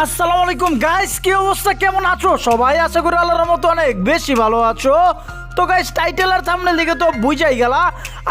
আসসালামু আলাইকুম গাইস কি অবস্থা? কেমন আছো? সবাই আশা করি আল্লাহর মতো অনেক বেশি ভালো আছো। তো গাইস টাইটেল আর সামনে লিখে তো বুঝাই গেল।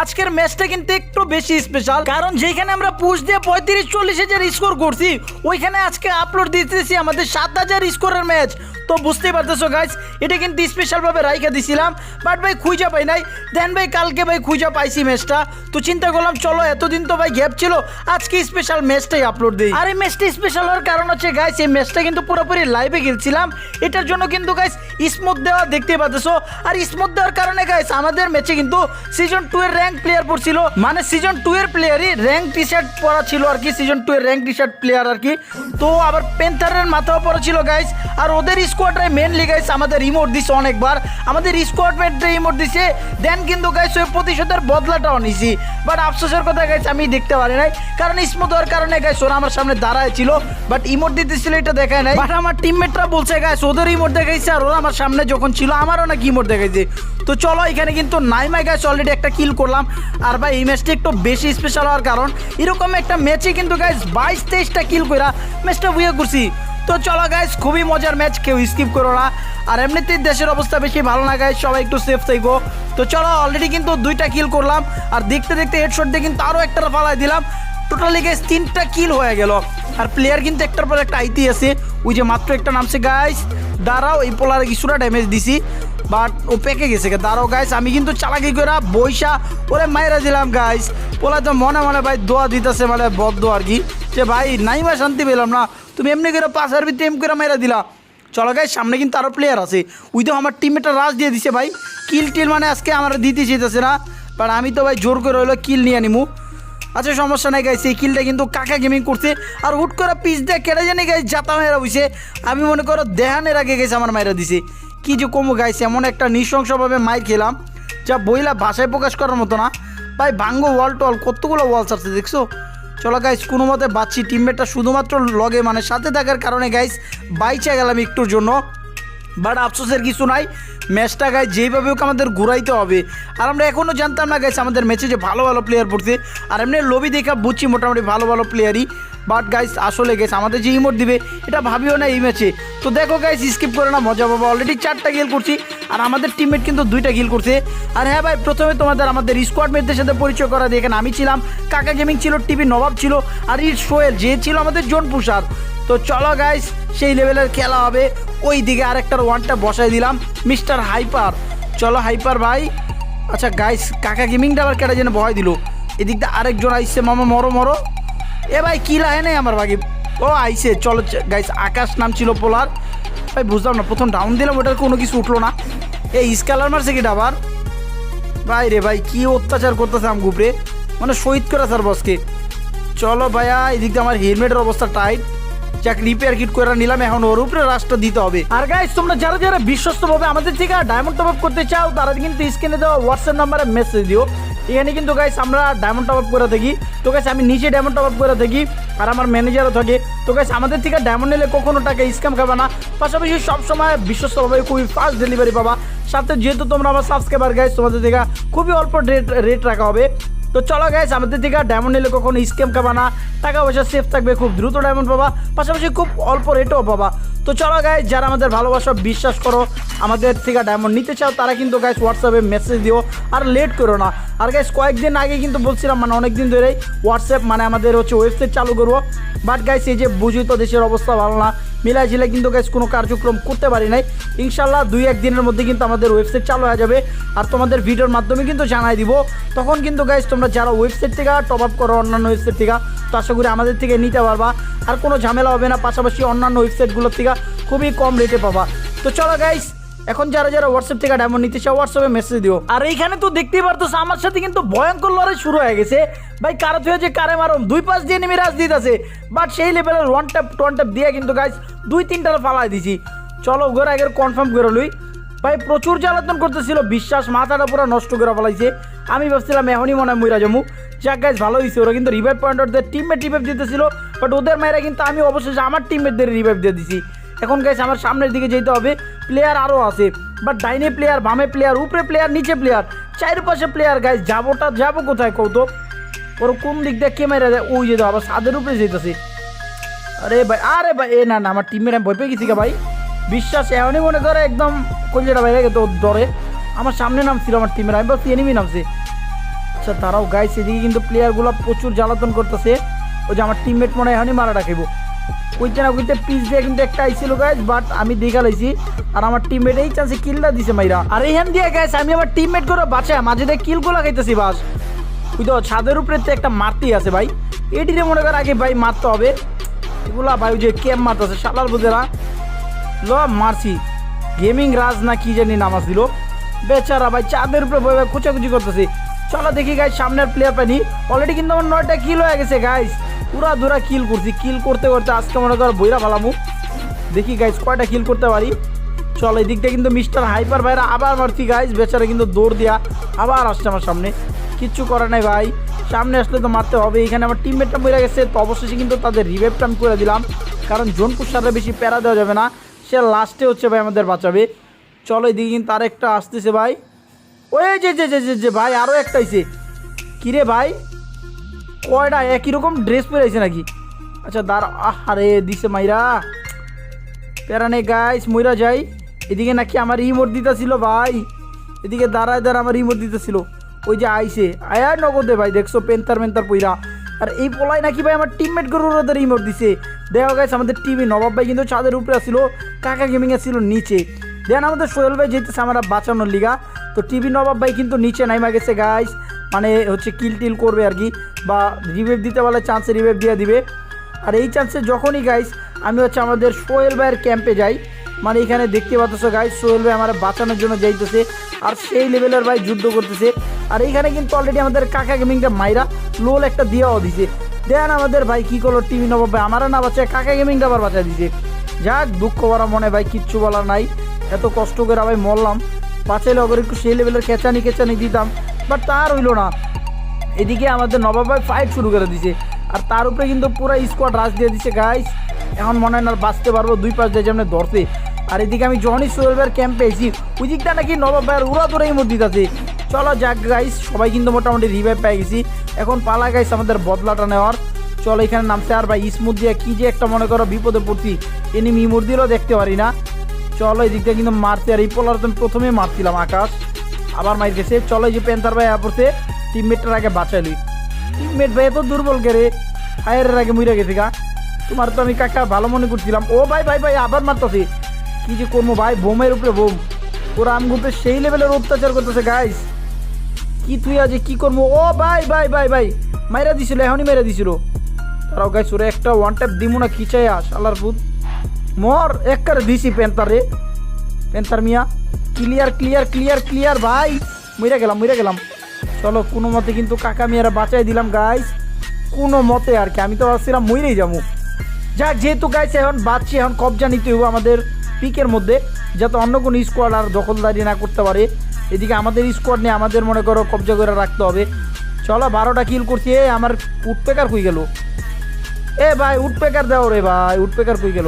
আজকের ম্যাচটা কিন্তু একটু বেশি স্পেশাল কারণ যেখানে আমরা পুশ দিয়ে পঁয়ত্রিশ চল্লিশ হাজার স্কোর করছি, ওইখানে আজকে আপলোড দিতেছি আমাদের সাত হাজার স্কোরের ম্যাচ তো বুঝতেই পারতেছো গাইস এটা কিন্তু স্পেশালভাবে রাইখা দিছিলাম বাট ভাই খুঁজে পাই নাই। দেন ভাই, কালকে ভাই খুঁজে পাইছি ম্যাচটা তো চিন্তা করলাম, চলো, এতদিন তো ভাই গ্যাপ ছিল, আজকে স্পেশাল ম্যাচটাই আপলোড দিই। আর এই ম্যাচটা স্পেশাল হওয়ার কারণ হচ্ছে গাইস এই ম্যাচটা কিন্তু পুরোপুরি লাইভে খেলছিলাম। এটার জন্য কিন্তু গাইস স্মুথ দেওয়া দেখতে পাচ্ছো আর স্মুথ দেওয়ার কারণে গাইস আমাদের ম্যাচে কিন্তু সিজন টু এর র্যাঙ্ক প্লেয়ার পড়ছিল। মানে সিজন টু এর প্লেয়ারই র্যাঙ্ক টি শার্ট পরা ছিল আর কি সিজন টু এর র্যাঙ্ক টি শার্ট প্লেয়ার আর কি। তো আবার পেন্থারের মাথাও পরা ছিল গাইস আর ওদের স্কোয়াডে মেনলি গাইস আমাদের রিমোট দিছে অনেকবার। আমাদের স্কোয়াড রিমোট দিছে দেন কিন্তু গাইস ওই প্রতিশোধের বদলাটাও নিছি। বাট আফসোসের কথা গাইস আমি দেখতে পারি নাই। কারণ স্মুথ হওয়ার কারণে গাইস ওরা আমার সামনে দাঁড়ায় ছিল বাট ইমোট দিতেছিল, এটা দেখায় নাই। বাট আমার টিমমেটরা বলছে গাইস ওদের ইমোট দেখাইছে আর ওরা আমার সামনে যখন ছিল, আমারও নাকি ইমোট দেখাইছে। তো চলো, এখানে কিন্তু নাইমাই গাইস অলরেডি একটা কিল করলাম। আর ভাই, এই ম্যাচটি একটু বেশি স্পেশাল হওয়ার কারণ। এরকম একটা ম্যাচে কিন্তু গাইস বাইশ তেইশটা কিল কইরা ম্যাচটা বুয়ে করছি। তো চলো গাইস খুবই মজার ম্যাচ কেউ স্কিপ করো না। আর এমনিতেই দেশের অবস্থা বেশি ভালো না গাইস সবাই একটু সেফ থাকব তো চলো অলরেডি কিন্তু দুইটা কিল করলাম। আর দেখতে দেখতে হেডশট দিয়ে কিন্তু আরও একটা ফালাই দিলাম। টোটালি গাইস তিনটা কিল হয়ে গেল। আর প্লেয়ার কিন্তু একটার পর একটা আইতি আছে। ওই যে মাত্র একটা নামছে গাইস দাঁড়াও, এই পোলারে কিছুটা ড্যামেজ দিছি। বাট ও পেকে গেছে। দাঁড়াও গাইস আমি কিন্তু চালাকি করে বৈশা ওরে মাইরা দিলাম গাইস পোলা তো মনে মনে ভাই দোয়া দিতেছে মানে বদ্ধ আর কি। যে ভাই নাই বা শান্তি পেলাম না। তুমি এমনি করে পাশের ভিতরে এম করে মাইরা দিলা। চলো গাই সামনে কিন্তু আরও প্লেয়ার আছে। ওই তো আমার টিমমেটটা রাশ দিয়ে দিছে ভাই। কিল টিল মানে আজকে আমার দিতে চাইতেছে না। বাট আমি তো ভাই জোর করে হলো কিল নিয়ে নিমু। আচ্ছা সমস্যা নাই গাইছে এই কিলটা কিন্তু কাকা গেমিং করছে। আর হুট করে পিস দিয়ে কেটে জানি গাইছে জাতা মেরা বুঝছে আমি মনে করো দেহানের আগে গেছে আমার মায়েরা দিছে। কি যে কমু গাইছে এমন একটা নৃশংসভাবে মাইর খেলাম, যা বইলা ভাষায় প্রকাশ করার মতো না। ভাই ভাঙ্গো ওয়াল টল, কতগুলো ওয়াল ছাড়ছে দেখছ? চলো গাইস কোনো মতে বাচ্চি টিমমেটটা শুধুমাত্র লগে মানে সাথে থাকার কারণে গাইস বাইচা গেলাম একটুর জন্য। বাট আফসোসের কিছু নাই। ম্যাচটা গাইজ যেইভাবে হোক আমাদের ঘুরাইতে হবে। আর আমরা এখনও জানতাম না গাইস আমাদের ম্যাচে যে ভালো ভালো প্লেয়ার পড়ছে। আর এমনি লবি দেখা বুঝছি মোটামুটি ভালো ভালো প্লেয়ারই বাট গাইস আসলে গেছে আমাদের যে ইমোট দিবে, এটা ভাবিও না এই ম্যাচে। তো দেখো গাইস স্কিপ করে না মজা পাবো। অলরেডি চারটা গিল করছি। আর আমাদের টিমমেট কিন্তু দুইটা গিল করছে। আর হ্যাঁ ভাই, প্রথমে তোমাদের আমাদের স্কোয়াড মেটদের সাথে পরিচয় করা দিয়ে এখানে আমি ছিলাম। কাকা গেমিং ছিল টিভি নবাব ছিল। আর ইট সোয়েল যে ছিল আমাদের জোন পুষার তো চলো গাইস সেই লেভেলের খেলা হবে। ওই দিকে আরেকটার ওয়ানটা বসাই দিলাম মিস্টার হাইপার চলো হাইপার ভাই। আচ্ছা গাইস কাকা গেমিংটা আবার কেটে যেন ভয় দিল? এদিক দিয়ে আরেকজন আইসছে মামা মরো মরো। এ ভাই, কি লাহে নেই আমার বাকি? ও আইসে, চলো গাইস আকাশ নাম ছিল পোলার। ভাই, বুঝলাম না, প্রথম ডাউন দিলাম, ওটার কোনো কিছু উঠল না। এই স্কালার মারছে কি আবার? ভাই রে ভাই, কী অত্যাচার করতেছে আম গুপরে মানে শহীদ করে স্যার বসকে চলো ভাইয়া এদিক দিয়ে আমার হেলমেটের অবস্থা টাইট যাক রিপেয়ার কিট করে নিলাম, এখন ওর উপরে রাস্তা দিতে হবে। আর গাইস তোমরা যারা যারা বিশ্বস্তভাবে আমাদের থেকে ডায়মন্ড টপ আপ করতে চাও, তারা কিন্তু স্ক্রিনে দেওয়া হোয়াটসঅ্যাপ নাম্বারে মেসেজ দিও। এখানে কিন্তু গাইস আমরা ডায়মন্ড টপ আপ করে থাকি। তো গাইস আমি নিজে ডায়মন্ড টপ আপ করে থাকি, আর আমার ম্যানেজারও থাকে। তো গাইস আমাদের থেকে ডায়মন্ড নিলে কখনো টাকা স্ক্যাম খাবে না। পাশাপাশি সবসময় বিশ্বস্তভাবে খুবই ফাস্ট ডেলিভারি পাবা। সাথে যেহেতু তোমরা আমার সাবস্ক্রাইবার গাইস তোমাদের থেকে খুবই অল্প রেট রেট রাখা হবে। তো চলো গাইস আমাদের থেকে ডায়মন্ড নিলে কখনো স্ক্যাম খাবা না। টাকা পয়সা সেফ থাকবে, খুব দ্রুত ডায়মন্ড পাবা, পাশাপাশি খুব অল্প রেটেও পাবা। তো চলো গাইস যারা আমাদের ভালোবাসা বিশ্বাস করো, আমাদের থেকে ডায়মন্ড নিতে চাও, তারা কিন্তু গাইস হোয়াটসঅ্যাপে মেসেজ দিও, আর লেট করো না। আর গাইস কয়েকদিন আগে কিন্তু বলছিলাম মানে অনেক দিন ধরেই হোয়াটসঅ্যাপ মানে আমাদের হচ্ছে ওয়েবসাইট চালু করব। বাট গাইস এই যে বুঝি তো দেশের অবস্থা ভালো না। মিলাই ঝিলে কিন্তু গ্যাস কোনো কার্যক্রম করতে পারি নাই। ইনশাল্লাহ দুই এক দিনের মধ্যে কিন্তু আমাদের ওয়েবসাইট চালু হয়ে যাবে। আর তোমাদের ভিডিওর মাধ্যমে কিন্তু জানাই দিব। তখন কিন্তু গ্যাস তোমরা যারা ওয়েবসাইট থেকে টপ আপ করো অন্যান্য ওয়েবসাইট থেকে, তো আশা করি আমাদের থেকে নিতে পারবা। আর কোনো ঝামেলা হবে না, পাশাপাশি অন্যান্য ওয়েবসাইটগুলোর থেকে খুবই কম রেটে পাবা। তো চলো গাইস এখন যারা যারা হোয়াটসঅ্যাপ থেকে ডায়মন্ড নিতে চাও হোয়াটসঅ্যাপে মেসেজ দিও। আর এইখানে তো দেখতেই পারতো আমার সাথে কিন্তু ভয়ঙ্কর লড়াই শুরু হয়ে গেছে। ভাই, কারও হয়েছে কারে মারম, দুই পাশ দিয়ে নেমে রাজ দিতেছে। বাট সেই লেভেলের ওয়ান ট্যাপ টোয়ান ট্যাপ দিয়ে কিন্তু গাইস দুই তিনটা ফালাই দিছি। চলো ওগুলো আগের কনফার্ম করে লই। ভাই, প্রচুর জ্বালাতন করতেছিল, বিশ্বাস, মাথাটা পুরো নষ্ট করে ফেলাইছে। আমি ভাবছিলাম এখনই মনে হয় মইরা জমু যাক গাইজ ভালো হয়েছে ওরা কিন্তু রিভাইভ পয়েন্টারদের টিমমেট রিভাইভ দিতেছিল বাট ওদের মায়েরা কিন্তু আমি অবশেষে আমার টিমমেটদের রিভাইভ দিয়ে দিছি। এখন গাইস আমার সামনের দিকে যেতে হবে। প্লেয়ার আরও আছে। বাট ডাইনে প্লেয়ার বামে প্লেয়ার উপরে প্লেয়ার নিচে প্লেয়ার চারিপাশে প্লেয়ার গাইস যাবোটা যাব কোথায় কৌতো ওর কোন দিক দিয়ে কে মেরে দেয়? ওই যে আবার ছাদের উপরে যেতেছে। আরে ভাই আরে ভাই, এ না না, আমার টিমের আমি ভয় পেয়ে গেছি ভাই। বিশ্বাস এমনই মনে করে একদম কলজেটা বাইরে গেছে ওর দরে। আমার সামনে নামছিল আমার টিমের আমি ভাবছি এনিমি নামছে। আচ্ছা তারাও গাইছে এদিকে কিন্তু প্লেয়ারগুলো প্রচুর জ্বালাতন করতেছে। ওই যে আমার টিমমেট মনে হয় এখনই মারা রাখিব কইতে না পিস দিয়ে কিন্তু একটা আইছিল গাইজ বাট আমি দেখা লাইছি। আর আমার টিমমেট এই চান্সে কিলটা দিছে মাইরা। আর এইখান দিয়ে গাইছে আমি আমার টিমমেট করে বাঁচায়, মাঝে দিয়ে কিলগুলো খাইতেছি, বাস। ওই তো ছাদের উপরে তো একটা মারতেই আছে, ভাই। এটিতে মনে কর আগে ভাই মারতে হবে। এগুলা ভাই, ওই যে ক্যাম্প মারতেছে, শালার বুঝেরা। ল, মারছি। গেমিং রাজ না কি জানি নাম আসছিল বেচারা ভাই চাঁদের উপরে বই কুচাকুচি করতেছে। চলো দেখি গাইজ সামনের প্লেয়ার পাইনি। অলরেডি কিন্তু আমার নয়টা কিল হয়ে গেছে গাইজ পুরা দুরা কিল করছি। কিল করতে করতে আজকে মনে কর বইরা ভালামু দেখি গাইজ কয়টা কিল করতে পারি? চল এই দিকটা কিন্তু মিস্টার হাইপার ভাইরা আবার মারছি গাইজ বেচারা কিন্তু দৌড় দিয়া আবার আসছে আমার সামনে। কিচ্ছু করে নাই ভাই। সামনে আসলে তো মারতে হবে। এখানে আমার টিমমেটটা মরে গেছে, তো অবশেষে কিন্তু তাদের রিভেভটা আমি করে দিলাম। কারণ জোনপুর সাথে বেশি প্যারা দেওয়া যাবে না। সে লাস্টে হচ্ছে ভাই আমাদের বাঁচাবে। চলো, এদিকে কিন্তু আরেকটা আসতেছে ভাই। ওই যে যে যে যে ভাই আরও একটা আইছে। কিরে ভাই? কয়টা? একই রকম ড্রেস পরে আইছে নাকি? আচ্ছা দাঁড়া। আরে দিছে মাইরা। প্যারা নেই গাইস মইরা যাই। এদিকে নাকি আমার ইমোট দিতেছিল ভাই। এদিকে দাঁড়ায় দাঁড়া আমার ইমোট দিতেছিল। ওই যে আইসে আয়ার নগদে ভাই, দেখছ পেন্তার মেন্তার পইরা। আর এই পোলাই নাকি ভাই আমার টিমমেট গরুর ওদের ইমোট দিছে। দেখো গাইস আমাদের টিভি নবাব ভাই কিন্তু ছাদের উপরে আসছিল কাকা গেমিংয়ে ছিল নিচে। দেন আমাদের সোহেল ভাই যেতেছে, আমরা বাঁচানোর লিগা। তো টিভি নবাব ভাই কিন্তু নিচে নাইমা গেছে গাইস মানে হচ্ছে কিল টিল করবে আর কি, বা রিভাইভ দিতে বলে চান্সে রিভেভ দিয়ে দিবে। আর এই চান্সে যখনই গাইস আমি হচ্ছে আমাদের সোহেল ভাইয়ের ক্যাম্পে যাই মানে এখানে দেখতে পাচ্ছ গাইস সোহেল ভাই আমার বাঁচানোর জন্য যাইতেছে, আর সেই লেভেলের ভাই যুদ্ধ করতেছে। আর এইখানে কিন্তু অলরেডি আমাদের কাকা গেমিংটা মাইরা লোল একটা দিয়েও দিছে। দেন আমাদের ভাই কী করল টিভি নবাব ভাই আমারও না বাঁচায় কাকা গেমিংটা আবার বাঁচা দিছে। যাক, দুঃখ করা মনে ভাই, কিচ্ছু বলার নাই। এত কষ্ট করে ভাই মরলাম। বাঁচাইলে ওদের একটু সেই লেভেলের খেচানি খেচানি দিতাম। বাট তার হইল না। এদিকে আমাদের নবাব ভাই ফাইট শুরু করে দিছে। আর তার উপরে কিন্তু পুরো স্কোয়াড রাশ দিয়ে দিছে গাইস এখন মনে হয় না বাঁচতে পারব, দুই পাঁচ দিয়ে যেমন ধরতে। আর এদিকে আমি জনি সোহেলবের ক্যাম্পে এসেছি ওই দিকটা নাকি নবাব ভাইয়ের উড়া দৌড়াই মধ্যে আছে চলো যাক গাইস সবাই কিন্তু মোটামুটি রিভাইভ পেয়ে গেছি। এখন পালা গাইস আমাদের বদলাটা নেওয়ার। চলো এখানে নামছে। আর ভাই স্মুথ দিয়ে কি যে একটা মনে করো বিপদে পড়ছি। এনিমি মুরদিরও দেখতে পারি না। চলো এই দিকটা কিন্তু মারছে। আর এই পোলার তো আমি প্রথমে মারছিলাম আকাশ। আবার মার গেছে। চলো যে পেন্তার ভাই পড়ছে। টিমমেটটার আগে বাঁচাইলি টিমমেট ভাই এত দুর্বল কে রে? ফায়ারের আগে মুইরা গেছে গা। তোমার তো আমি কাকা ভালো মনে করছিলাম। ও ভাই ভাই ভাই, আবার মারতেছে। কি যে করব ভাই, বোমের উপরে বোম। ওরা আম গ্রুপে সেই লেভেলের অত্যাচার করতেছে গাইস কি তুই আজ কি করব? ও ভাই ভাই ভাই ভাই। মাইরা দিছিল, এখনই মেরে দিছিল। তারাও গাইস ওরা একটা ওয়ান ট্যাপ দিমু না খিচাই আস আল্লাহর ভূত। মর এক করে দিছি পেন্তারে। পেন্তার মিয়া। ক্লিয়ার ক্লিয়ার ক্লিয়ার ক্লিয়ার ভাই। মইরা গেলাম মইরা গেলাম। চলো, কোনো মতে কিন্তু কাকা মিয়ারা বাঁচাই দিলাম গাইস কোনো মতে আর কি, আমি তো ভাবছিলাম মইরেই যাব। যাক যেহেতু গাইছে এখন বাঁচছি, এখন কবজা নিতে হইব আমাদের পিকের মধ্যে, যাতে অন্য কোনো স্কোয়াড আর দখলদারি না করতে পারে। এদিকে আমাদের স্কোয়াড নিয়ে আমাদের মনে করো কবজা করে রাখতে হবে। চলো, বারোটা কিল করছি। এ, আমার উঠপেকার কই গেল? এ, ভাই, উঠপেকার দাও রে, ভাই, উঠপেকার কই গেল?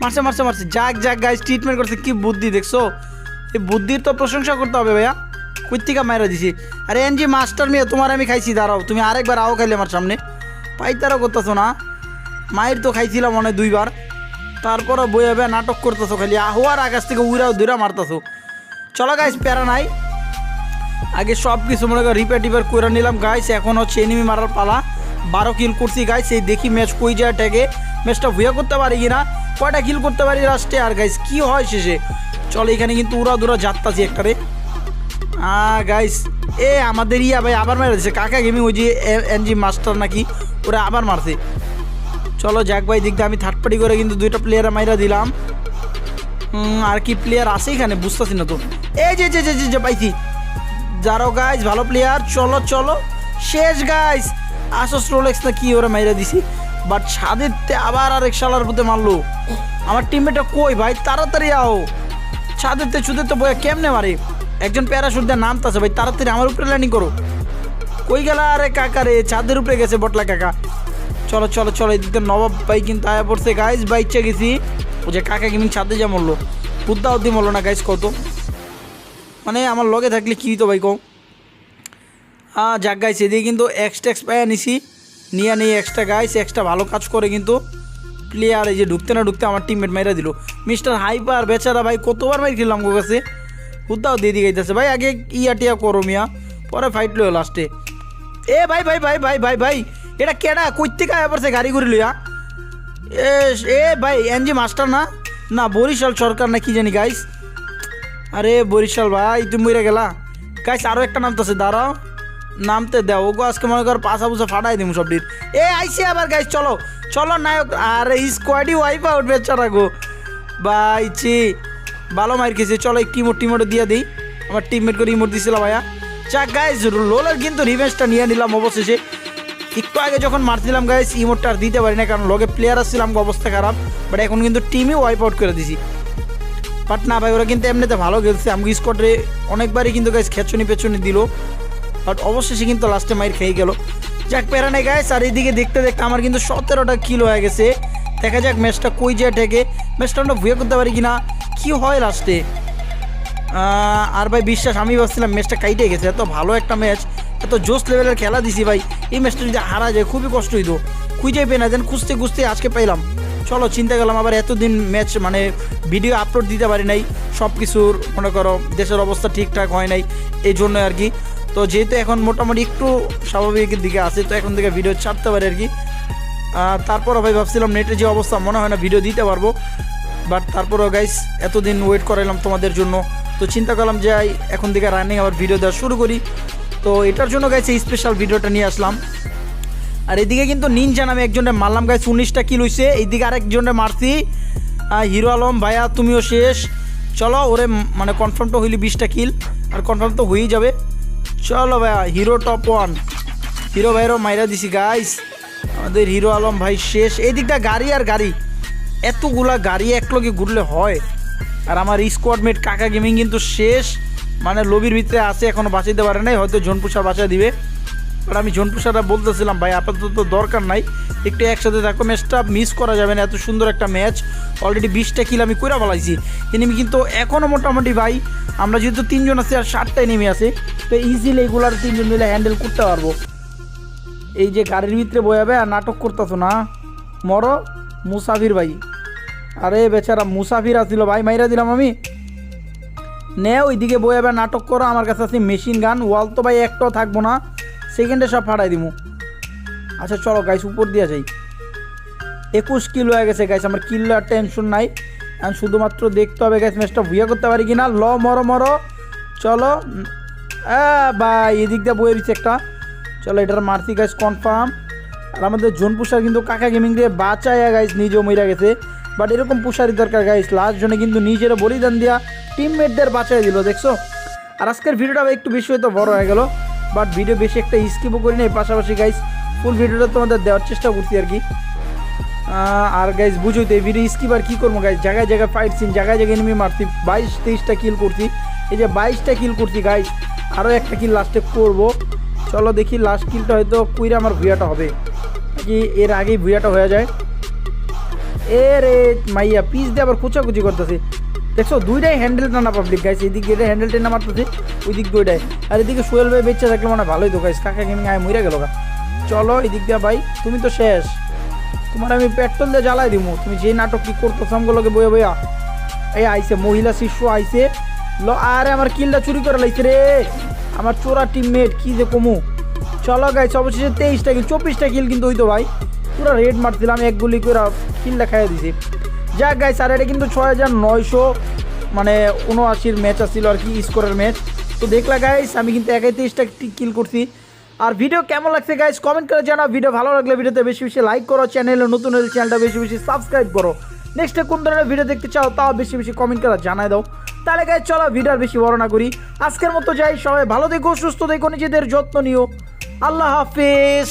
মারছে মারছে মারছে। যাক যাক গাইস ট্রিটমেন্ট করছে। কি বুদ্ধি, দেখছ? এই বুদ্ধির তো প্রশংসা করতে হবে ভাইয়া। কৈতিকা মাইরা দিছি। আরে এনজি মাস্টার মেয়ে, তোমার আমি খাইছি, দাঁড়াও। তুমি আরেকবার আও খাইলে আমার সামনে। পাইতারও করতেছো না। মায়ের তো খাইছিলাম মনে দুইবার। তারপরে বইয়া বইয়া নাটক করতেছো খালি। আহোয়ার আকাশ থেকে উইরাও দুইরা মারতেছো। চলো গাইস প্যারা নাই। আগে সব কিছু মনে করি রিপেয়ার টিপেয়ার করে নিলাম গাইস এখন হচ্ছে এনিমি মারার পালা। বারো কিল করছি গাইস এই দেখি ম্যাচ কই যায় ট্যাগে ম্যাচটা ভুয়া করতে পারি কিনা? কয়টা কিল করতে পারি লাস্টে আর গাইস কি হয় শেষে? চলো, এখানে কিন্তু উড়া দুরা যাত্তাছি একটারে আহ গাইস এ আমাদের ইয়া ভাই আবার মেরে দিছে। কাকা গেমিং ওই যে এনজি মাস্টার নাকি? ওরা আবার মারছে। চলো, যাক ভাই দেখতে আমি থার্ড পার্টি করে কিন্তু দুইটা প্লেয়ার মাইরা দিলাম। আর কি প্লেয়ার আছে এখানে? বুঝতেছি না তো। এই যে যে যে যে পাইছি। যারো গাইজ ভালো প্লেয়ার চলো চলো। শেষ গাইজ আসস রোলেক্স না কি ওরা মাইরা দিছি? বাট ছাদের তে আবার আরেক শালার পুঁতে মারলো। আমার টিমমেটটা কই ভাই? তাড়াতাড়ি আও। ছাদেতে ছুদেতে বয়ে কেমনে মারে? একজন প্যারাশুট দিয়ে নামতাছে ভাই, তাড়াতাড়ি আমার উপরে ল্যান্ডিং করো। কই গেলা আরে কাকা রে, ছাদের উপরে গেছে বটলা কাকা। চলো চলো চলো, এদিকে নবাব ভাই কিন্তু আয়া পড়ছে। গাইজ বাইচে গেছি। ও যে কাকা গেমিং ছাদে যা মরলো। বুদ্ধা অব্দি মরলো না গাইজ কত? মানে আমার লগে থাকলে কী তো ভাই কও? হ্যাঁ যাক গাইছে এদিকে কিন্তু এক্স পায়া নিছি। নিয়ে নিয়ে এক্সট্রা গাইস এক্সট্রা ভালো কাজ করে কিন্তু প্লেয়ার এই যে ঢুকতে না ঢুকতে আমার টিমমেট মাইরা দিল। মিস্টার হাইপার বেচারা ভাই, কতবার মাইর খেলাম গো কাছে? হুদ্দাও দিয়ে দিয়ে গাইতেছে। ভাই, আগে ইয়া টিয়া করো মিয়া, পরে ফাইট লইও লাস্টে এ। ভাই ভাই ভাই ভাই ভাই ভাই, এটা কেডা? কই থেকে আয়া পড়ছে গাড়ি করে লইয়া? এ এ ভাই, এনজি মাস্টার না? না, বরিশাল সরকার না কি জানি গাইস আরে বরিশাল ভাই, তুমি মরে গেলা। গাইস আরও একটা নামতেছে, দাঁড়াও। নামতে দাও, ওগো আজকে মনে কর পাশা পুষা ফাটাই দিমু সব ডির এ, আইসি আবার গাইস চলো চলো নায়ক, আরে স্কোয়াডি ওয়াইপ আউট বেচারা গো। ভাই ছি ভালো মার খেয়েছে, চলো একটি মোট টিমোটো দিয়ে দিই। আমার টিমমেট করে ইমোট দিছিল ভাইয়া। যাক গাইস লোলার কিন্তু রিভেঞ্জটা নিয়ে নিলাম অবশেষে। একটু আগে যখন মারছিলাম গাইস ইমোটটা আর দিতে পারি না কারণ লগে প্লেয়ার আসছিলাম অবস্থা খারাপ। বাট এখন কিন্তু টিমই ওয়াইপ আউট করে দিছি। বাট না ভাই, ওরা কিন্তু এমনিতে ভালো খেলছে। আমি স্কোয়াডে অনেকবারই কিন্তু গাইস খেচুনি পেছনে দিল। বাট অবশেষে কিন্তু লাস্টে মাইর খেয়ে গেল। যাক, প্যারা নেই গাইস আর এইদিকে দেখতে দেখতে আমার কিন্তু সতেরোটা কিলো হয়ে গেছে। দেখা যাক ম্যাচটা কই যায় ঠেকে। ম্যাচটা আমরা ভুয়ে করতে পারি কিনা? কি হয় লাস্টে আর ভাই বিশ্বাস, আমি ভাবছিলাম ম্যাচটা কাইটে গেছে। এত ভালো একটা ম্যাচ এত জোস লেভেলের খেলা দিছি ভাই। এই ম্যাচটা যদি হারা যায়, খুবই কষ্ট হইতো। খুঁজে পেয়ে না দেন খুঁজতে খুঁজতে আজকে পাইলাম। চলো, চিন্তা করলাম আবার এতদিন ম্যাচ মানে ভিডিও আপলোড দিতে পারি নাই। সব কিছুর মনে করো, দেশের অবস্থা ঠিকঠাক হয় নাই। এই জন্য আর কি। তো যেহেতু এখন মোটামুটি একটু স্বাভাবিকের দিকে আছে, তো এখন থেকে ভিডিও ছাড়তে পারি আর কি। তারপরও ভাই ভাবছিলাম নেটের যে অবস্থা, মনে হয় না ভিডিও দিতে পারব। বাট তারপরও গাইস এতদিন ওয়েট করাইলাম তোমাদের জন্য। তো চিন্তা করলাম যে এখন থেকে রানিং আবার ভিডিও দেওয়া শুরু করি। তো এটার জন্য গাইছে এই স্পেশাল ভিডিওটা নিয়ে আসলাম। আর এদিকে কিন্তু নিনজা নামে একজনের মারলাম গাইছে উনিশটা কিল হইছে। এইদিকে আরেকজনের মারছি। হিরো আলম, ভাইয়া, তুমিও শেষ। চলো, ওরে মানে কনফার্ম তো হইলি বিশটা কিল আর কনফার্ম তো হয়েই যাবে। চলো ভাইয়া হিরো টপ ওয়ান হিরো ভাইয়েরও মাইরা দিছি গাইস আমাদের হিরো আলম ভাই শেষ। এই দিকটা গাড়ি আর গাড়ি। এতগুলা গাড়ি একলগে ঘুরলে হয়। আর আমার স্কোয়াডমেট কাকা গেমিং কিন্তু শেষ। মানে লবির ভিতরে আছে, এখনও বাঁচাইতে পারে নাই। হয়তো জোনপুষা বাঁচা দিবে। বাট আমি জোনপুষাটা বলতেছিলাম, ভাই, আপাতত দরকার নাই, একটু একসাথে থাকো, ম্যাচটা মিস করা যাবে না, এত সুন্দর একটা ম্যাচ অলরেডি বিশটা কিল আমি কইরা ফেলাইছি। এনিমি কিন্তু এখনও মোটামুটি, ভাই, আমরা যেহেতু তিনজন আছি আর ষাটটা এনিমি আছে, তো ইজিলি এগুলার তিনজন মিলে হ্যান্ডেল করতে পারব। এই যে গাড়ির ভিতরে বয়াবে আর নাটক করতেছো না? মরো, মুসাফির ভাই। আরে বেচারা, মুসাফির আসছিল ভাই, মাইরা দিলাম আমি। নে, ওইদিকে বয়াবে নাটক করো, আমার কাছে আছে মেশিন গান ওয়াল তো ভাই একটাও থাকব না। সেকেন্ডে সব ফাটাই দিমু। আচ্ছা চলো গাইস উপর দিয়ে যাই। একুশ কিলো হয়ে গেছে গাইস আমার কিলো আর টেনশন নাই। আমি শুধুমাত্র দেখতে হবে গাইস ম্যাচটা ভুয়া করতে পারি কিনা। ল, মরো মরো। চলো ভাই, এদিক দিয়ে বয়ে দিচ্ছে একটা। চলো, এটার মারছি গাইস কনফার্ম আর আমাদের জোন পুষার কিন্তু কাকা গেমিং দিয়ে বাঁচায়া গাইস নিজেও মইরা গেছে। বাট এরকম পুষারি দরকার গাইস লাস্ট জনে কিন্তু নিজের বলিদান দিয়া টিমমেটদের বাঁচাই দিল, দেখছ? আর আজকের ভিডিওটা একটু বেশি হয়তো বড় হয়ে গেল। বাট ভিডিও বেশি একটা স্কিপও করি নাই, পাশাপাশি গাইস ফুল ভিডিওটা তোমাদের দেওয়ার চেষ্টা করছি আর কি। আর গাইজ বুঝোই তো এই ভিডিও স্কিপ আর কী করব গাইজ জায়গায় জায়গায় ফাইট সিন জায়গায় জায়গায় এনিমি মারছি, বাইশ তেইশটা কিল করছি। এই যে বাইশটা কিল করছি গাইজ আরও একটা কিল লাস্টে করব। চলো দেখি লাস্ট কিলটা হয়তো কুইরে আমার ভুয়াটা হবে। নাকি এর আগেই ভুয়াটা হয়ে যায়। এ রে মাইয়া, পিস দিয়ে আবার কুচাকুচি করতেছে। দেখছ, দুইটাই হ্যান্ডেল টানা পাবলিক গাইছে এদিকে এটা হ্যান্ডেল টেনা মারতেছে, ওই দিক দুইটাই। আর এদিকে সোহেল ভাই বেঁচে থাকলে মানে ভালোই তো গাইস কাকা গেমিং আয় মরে গেল গা। চলো এদিক দিয়ে ভাই, তুমি তো শেষ। তোমার আমি পেট্রোল দিয়ে জ্বালাই দিব তুমি যে নাটক কি করতো আমগুলোকে বইয়া বইয়া। এই আইছে, মহিলা শিশু আইছে। ল, আরে আমার কিলটা চুরি করে লাইছে রে। আমার চোরা টিমমেট কি যে কমু। চলো গাইছে অবশেষে তেইশটা কিল, চব্বিশটা কিল কিন্তু হইতো ভাই। পুরো রেড মারছিলাম, এক গুলি করে কিলটা খাইয়ে দিছি। যাক গাইছে আর এটা কিন্তু ছয় হাজার নয়শো মানে উনআশির ম্যাচ আসছিল আর কি স্কোরের ম্যাচ তো দেখলা গাইস আমি কিন্তু একাই তেইশটা কিল করছি। আর ভিডিও কেমন লাগছে গাইস কমেন্ট করে জানাও। ভিডিও ভালো লাগলে ভিডিওতে বেশি বেশি লাইক করো চ্যানেলে নতুন হলে চ্যানেলটা বেশি বেশি সাবস্ক্রাইব করো। নেক্সটে কোন ধরনের ভিডিও দেখতে চাও, তাও বেশি বেশি কমেন্ট করে জানাই দাও। তাহলে গাইস চলো ভিডিও বেশি বড় না করি। আজকের মতো যাই, সবাই ভালো দেখো সুস্থ দেখো নিজেদের যত্ন নিও। আল্লাহ হাফিজ।